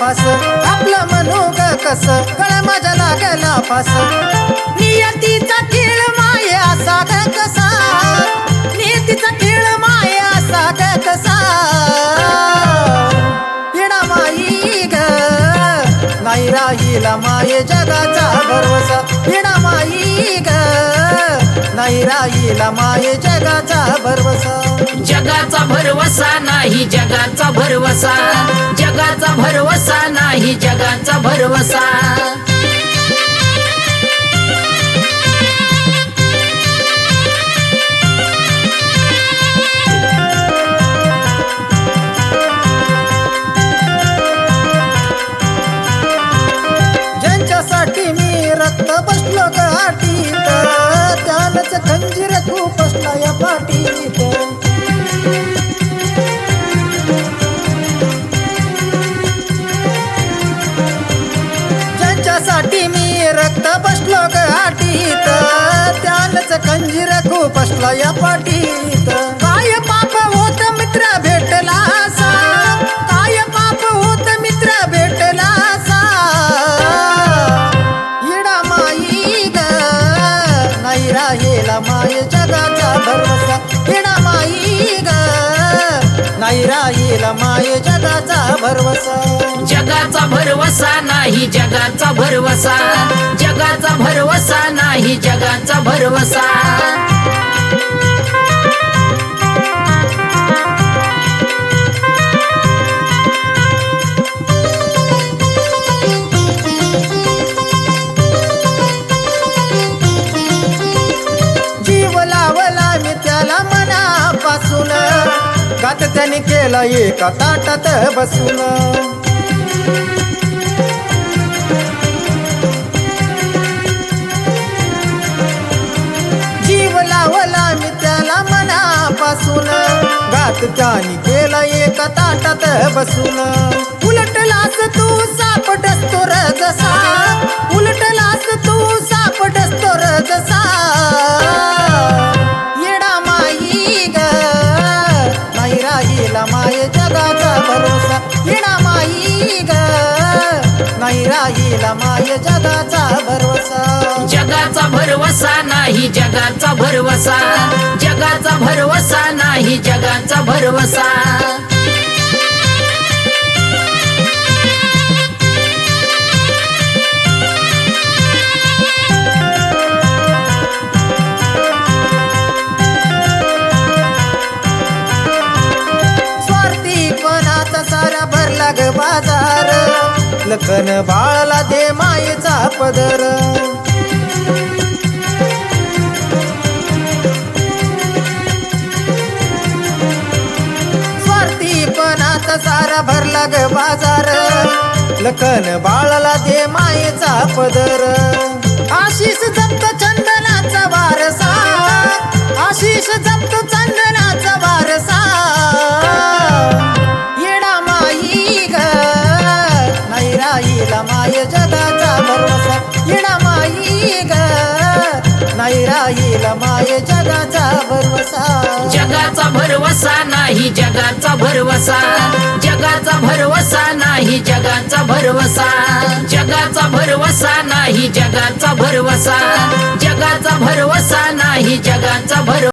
फास आपलं मनोग कस? कळ माझ्या लागला फास नियतीचा खेळ माये असा कसा? नियतीचा खेळ माये असा कसा? येणा माई ग. नाही राहिला माये जगाचा भरवसा. येणा माई ग. नाही राहिला माये जगाचा भरवसा. जगाचा भरवसा नाही जगाचा भरवसा. जगाचा भरवसा नाही जगाचा भरवसा. ज्यांच्यासाठी मी रक्त बसलो गाठीत त्यानंच खंजीर खूप बसला या पाठीत. त्यानंच खंजीर खूप या पाठीत. काय पाप होत मित्र भेटला असा? काय पाप होत मित्र भेटला असा? इडा माई ग नाही राहिला माय जगाचा भरवसा इडा माई ग नाही राहिला माय जगाचा भरवसा. जगाचा भरवसा नाही जगाचा भरवसा. जगाचा भरवसा नाही जगाचा भरवसा. गात त्याने केला एका ताटात बसून. जीव लावला मी त्याला मनापासून. गात त्याने केला एका ताटात बसून. उलटलास तू सापडतो तो जसा उलटला राहिला जगाचा भरोसा येडा माई ग. नाही राहिला माय जगाचा भरोसा. जगाचा भरवसा नाही जगाचा भरवसा. जगाचा भरवसा नाही जगाचा भरवसा. लखन बाळाला दे मायेचा पदर. स्वार्थीपणाचा सारा भरला ग बाजार. लखन बाळला दे मायेचा पदर. आशिष जप्त चंदनाचा वारसा. आशिष जप्त जगाचा जगाचा भरवसा नाही जगाचा भरवसा. जगाचा भरवसा नाही जगाचा भरवसा. जगाचा भरवसा नाही जगाचा भरवसा. जगाचा भरवसा नाही जगाचा भरवसा